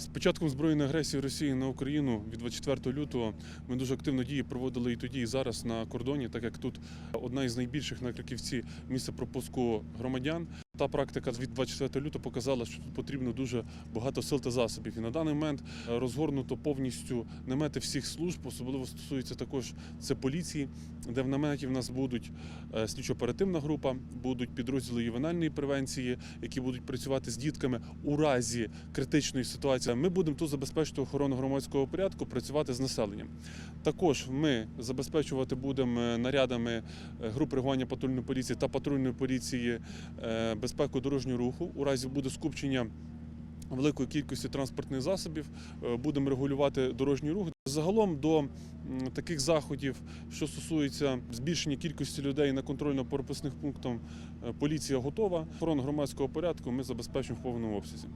З початком збройної агресії Росії на Україну від 24 лютого ми дуже активно дії проводили і тоді, і зараз на кордоні, так як тут одна із найбільших на Краківці місце пропуску громадян. Та практика від 24 лютого показала, що тут потрібно дуже багато сил та засобів. І на даний момент е, розгорнуто повністю намети всіх служб, особливо стосується також це поліції, де в наметі в нас будуть е, слідчо-оперативна група, будуть підрозділи ювенальної превенції, які будуть працювати з дітками у разі критичної ситуації. Ми будемо тут забезпечити охорону громадського порядку, працювати з населенням. Також ми забезпечувати будемо е, нарядами груп реагування патрульної поліції та патрульної поліції е, безпеку дорожнього руху. У разі буде скупчення великої кількості транспортних засобів, е, будемо регулювати дорожній рух. Загалом до таких заходів, що стосується збільшення кількості людей на контрольно-пропускних пунктах, е, поліція готова. Охорона громадського порядку ми забезпечимо в повному обсязі.